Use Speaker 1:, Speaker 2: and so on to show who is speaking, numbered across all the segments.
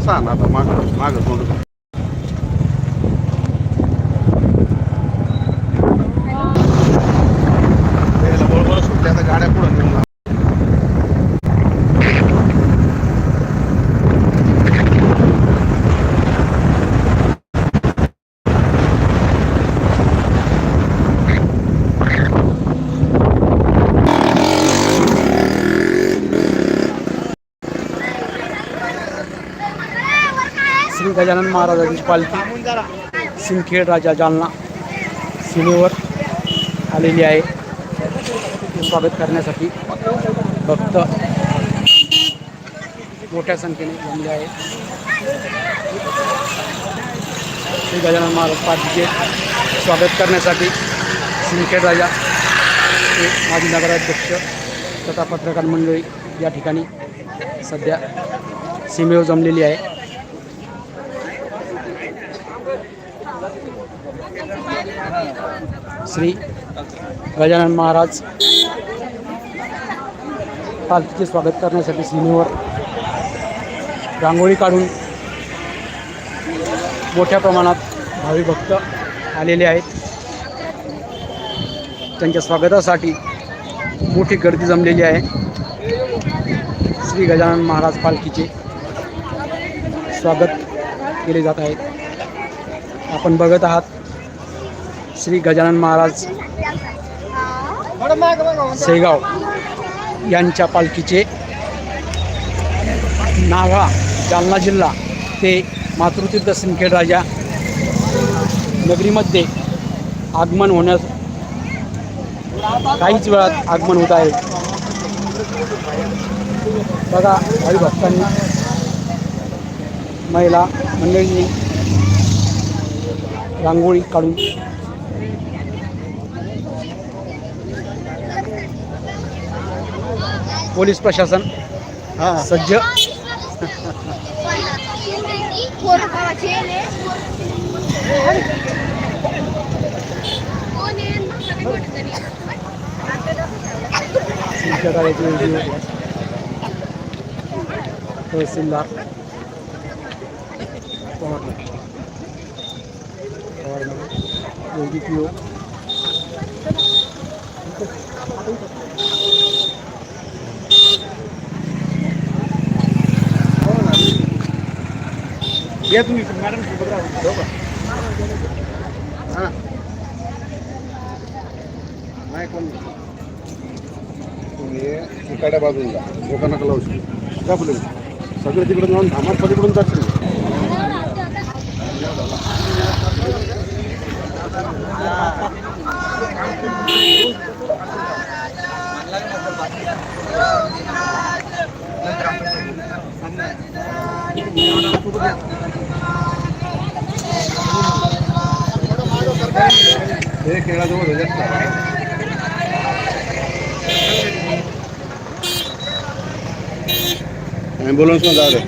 Speaker 1: Passa nada, magra,
Speaker 2: magra. Gajanan महाराजांची पालखी, सिंदखेड राजा जालना सीमेवर आहे. स्वागत करण्यासाठी भक्त मोठ्या संख्येने जमले आहे श्री गजानन महाराज पालखीचे स्वागत करण्यासाठी सिंदखेड राजा हे माजी नगराध्यक्ष तथा पत्रकार मंडळी या ठिकाणी सध्या सीमेवर जमलेली श्री गजानन महाराज पालखीचे स्वागत करण्यासाठी सीमेवर रांगोळी काढून मोठ्या प्रमाणात भावी भक्त आलेले आहेत. त्यांच्या स्वागतासाठी मोठी गर्दी जमलेली आहे. श्री गजानन महाराज पालखीचे स्वागत केले जात आहे. आपण बघत आहात श्री गजानन महाराज शेगाव यांच्या पालखीचे नागा जालना जिल्हा ते मातृतीर्थ सिंदखेड राजा नगरीमध्ये आगमन होण्यास काहीच वेळात आगमन होत आहे. बघा भावी भक्तांनी महिला मंडळींनी रांगोळी काढून. पोलीस प्रशासन
Speaker 1: हा.
Speaker 2: सज्ज. तहसीलदार. ओ या तुम्ही मॅडम का?
Speaker 1: हा. नाही कोण तुम्ही इकडच्या बाजूला लोकांना लावू शकतो. का बोलेल सगळे तिकडे जाऊन धामात पलीकडून जातील हे खेळाजवळ जास्त ॲम्ब्युलन्स मध्ये जाऊ दे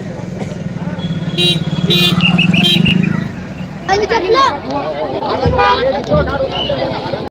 Speaker 3: महाराज आम्ही नाचत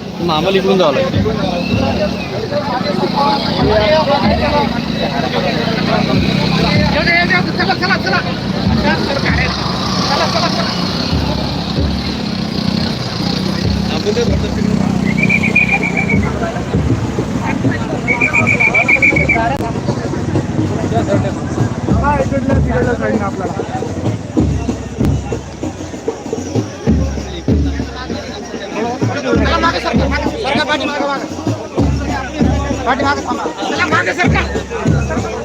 Speaker 3: मग
Speaker 2: आम्हाला इकडून जावं लागेल.
Speaker 3: आपल्याला थांबा. चला मागे सरका.